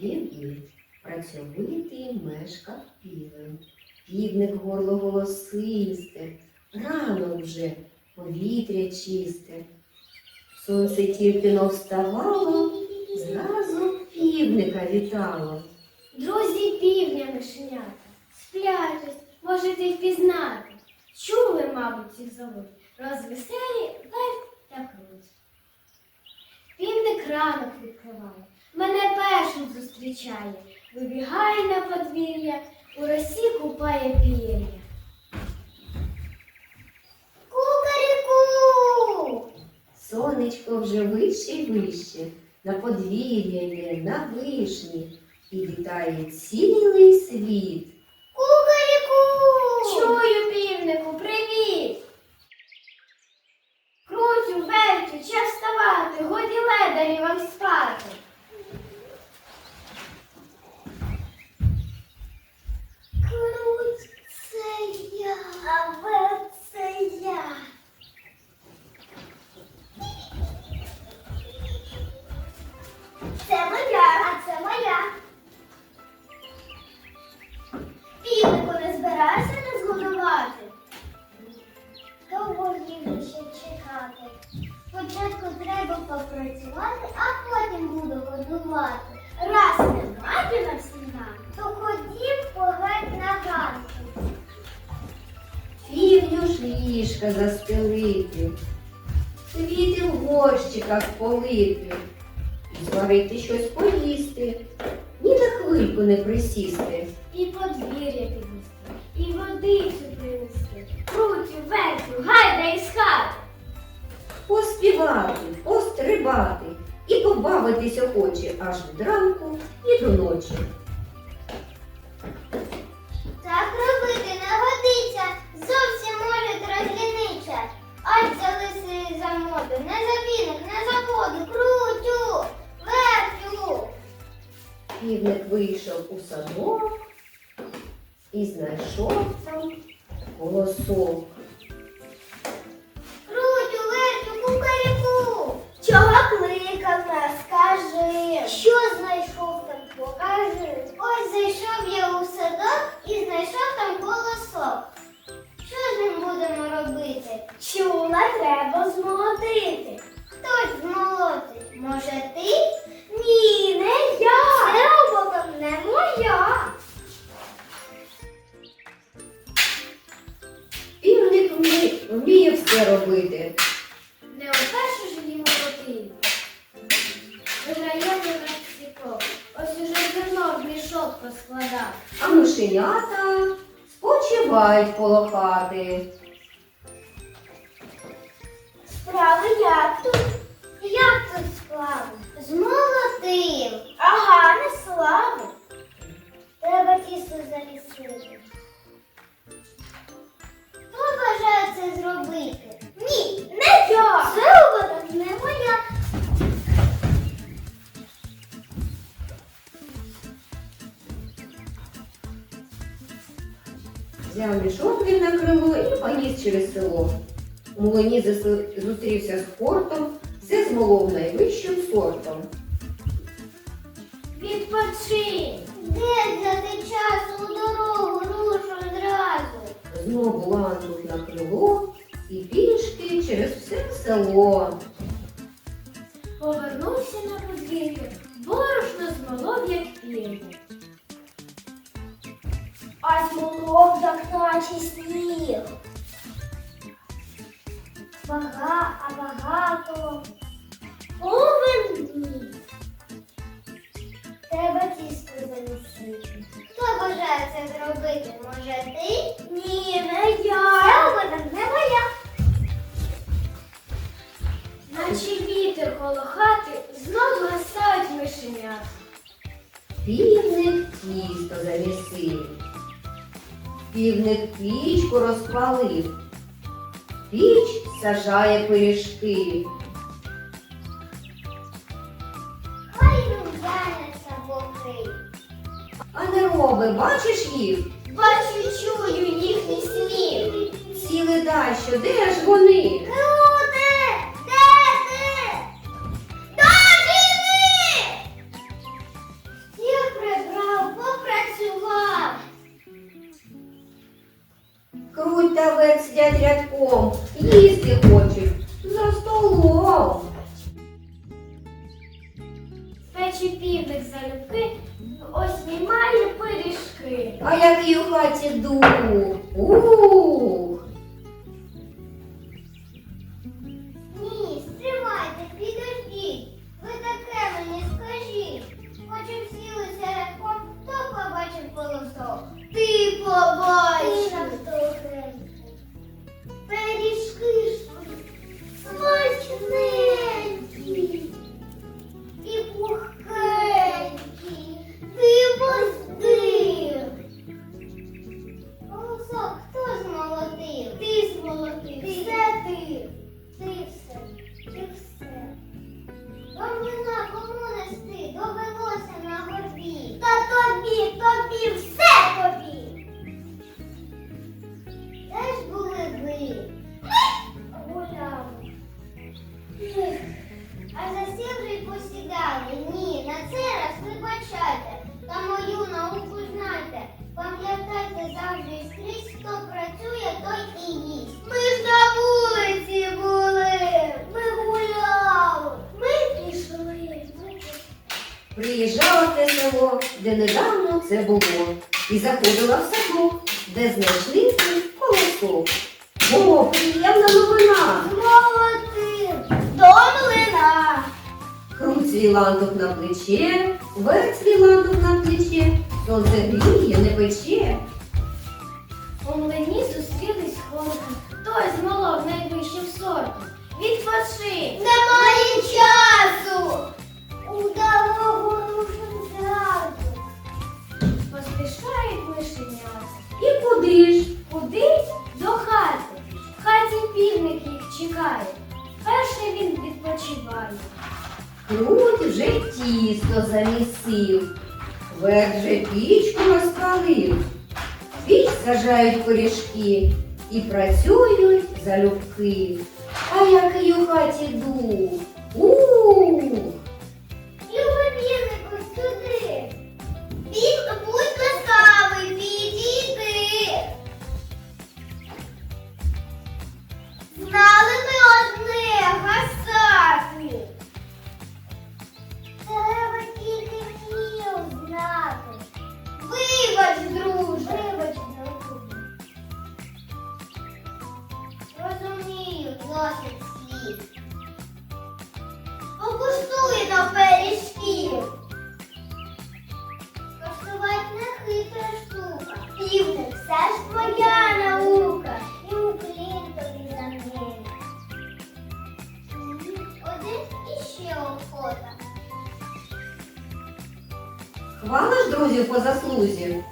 Півдні працьовитий мешкав півень. Півник горло голосисте, рано вже повітря чисте. Сонце тільки но вставало, зразу півника вітало. Друзі півня мишенята, сплячуть, можете впізнати. Чули, мабуть, їх зовуть, розвеселі верть та круть. Півник ранок відкриває, мене першим зустрічає, вибігає на подвір'я, у росі купає пір'я. Кукаріку! Сонечко вже вище й вище, на подвір'я йде, на вишні, і вітає цілий світ. Кукаріку! Чую, півнику, привіт! Крутю, вертю, час вставати, годі ледарі вам спати. Круть, це я, ліжка застелити, квіти в горщиках полити, зварити щось поїсти, ні на хвильку не присісти. І подвір'я піднести, і водицю принести. Крутю, вертю, гайда із хати. Поспівати, пострибати і побавитися хоче аж від ранку і до ночі. Півник вийшов у садок і знайшов там колосок. Крутю, вертю, кукаріку. Чого кликав нас, скажи. Що знайшов вміє все робити. Не вперше ж її молотили. Виграємо наш ціпок. Ось уже зерно в мішок поскладав. А мишенята спочивають коло хати. Справи як тут? Взяв мішок він на крило і поніс через село. У млині зустрівся з портом, все змолов найвищим сортом. Відпочинь. Де взяти час у дорогу рушу одразу? Знову лануть на крило і пішки через все село. Повернувся на подвір'я, борошно змолов, як пір'я. А змолов, як наче сніг. Бага, а багато. Овен ні. Треба тісто замісити. Хто бажає це зробити? Може ти? Ні, не я. Робота не моя. Наче вітер коло хати знову гасають мишенят. Півник тісто замісив. Півник пічку розпалив. Піч сажає пиріжки. Хай рум'яняться боки. А не роби, бачиш їх? Бачу, чую їхній сміх. Сіли дащо, де ж вони? А який у хаті дух. Ух. Де недавно це було, і заходила в садок, де знайшли свій колосок. О, приємна новина! Молодим. До млина. Круть свій лантух на плече, верть свій лантух на плече, сонце гріє, не пече. У млині зустрілись хлопці. Той змолов найвищим сортом. Відпочи. Немає часу. У дорогу куди ж? Куди? До хати. В хаті півник їх чекає. Перший він відпочиває. Круть вже тісто замісив, верх же пічку розпалив. Піч сажають пиріжки і працюють залюбки. А який у хаті дух? Ух! Півник, все ж твоя наука. І уклін тобі за неї. Один іще охота. Хвала ж друзів по заслузі.